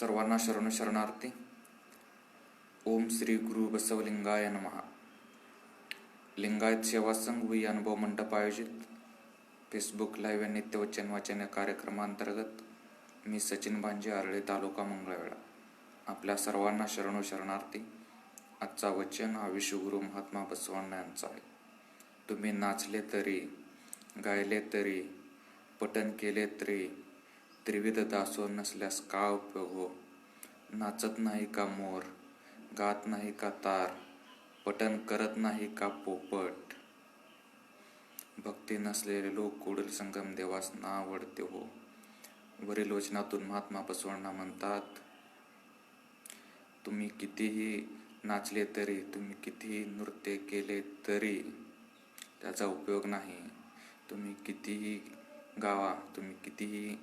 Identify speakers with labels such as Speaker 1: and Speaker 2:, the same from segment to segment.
Speaker 1: सर्वांना शरण शरणार्थी ओम श्री गुरु बसवलिंगाय नमः. लिंगायत सेवा संघ व अनुभव मंडप आयोजित. फेसबुक लाईव्ह या नित्यवचन वाचन या कार्यक्रमांतर्गत मी सचिन भांजे आरळे तालुका मंगळवेळा आपल्या सर्वांना शरणो शरणार्थी आजचा वचन हा विश्वगुरु महात्मा बसवण्णा यांचा आहे. तुम्ही नाचले तरी गायले तरी पठन केले तरी त्रिविध दासो नसल्यास का उपयोग हो? नाचत नाही का मोर? गात नाही का तार? पठण करत नाही का पोपट? भक्ती नसलेले लोक कुडल संगम देवास ना आवडते हो. वरील वचनातून महात्मा बसवण्णा म्हणतात तुम्ही कितीही नाचले तरी तुम्ही कितीही नृत्य केले तरी त्याचा उपयोग नाही. तुम्ही कितीही गावा तुम्ही कितीही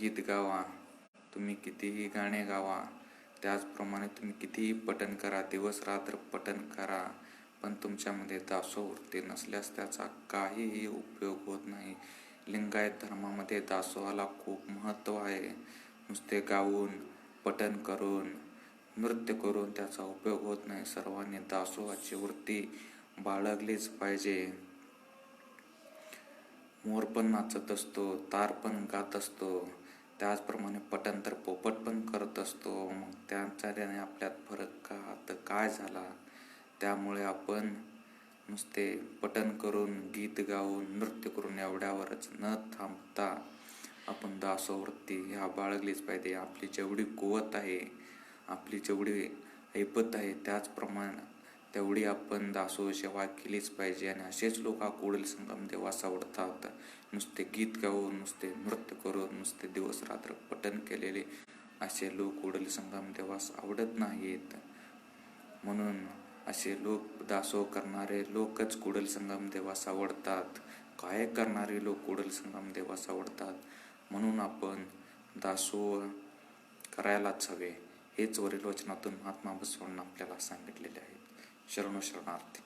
Speaker 1: गीत गावा. तुम्ही कितीही गाणे गावा. त्याचप्रमाणे तुम्ही कितीही पठण करा दिवस रात्र पठण करा. पण तुमच्यामध्ये दासोवृत्ती नसल्यास त्याचा काहीही उपयोग होत नाही. लिंगायत धर्मामध्ये दासोहाला खूप महत्त्व आहे. नुसते गाऊन पठण करून नृत्य करून त्याचा उपयोग होत नाही. सर्वांनी दासोहाची वृत्ती बाळगलीच पाहिजे. मोर पण नाचत असतो तार पण गात असतो. त्याचप्रमाणे पठण तर पोपट पण करत असतो. मग त्यांच्याने आपल्यात फरक का? तर काय झाला? त्यामुळे आपण नुसते पठण करून गीत गाऊन नृत्य करून एवढ्यावरच न थांबता आपण दासोवृत्ती ह्या बाळगलीच पाहिजे. आपली जेवढी कुवत आहे आपली जेवढी ऐपत आहे त्याचप्रमाणे तेवढी आपण दासो सेवा केलीच पाहिजे. आणि असेच लोक हा कोडल संगम देवा सावडतात नुसते गीत गाऊन नुसते नृत्य करून नुसते दिवस पठण केलेले असे लोक उडल संगम देवास आवडत नाहीत. म्हणून असे लोक दासो करणारे लोकच कुडल संगम देवास आवडतात. काय करणारे लोक कुडल संगम देवास आवडतात? म्हणून आपण दासो करायलाच हवे हेच वरील वचनातून महात्मा बसवण्णा आपल्याला सांगितलेले आहे. शरण शरणार्थी.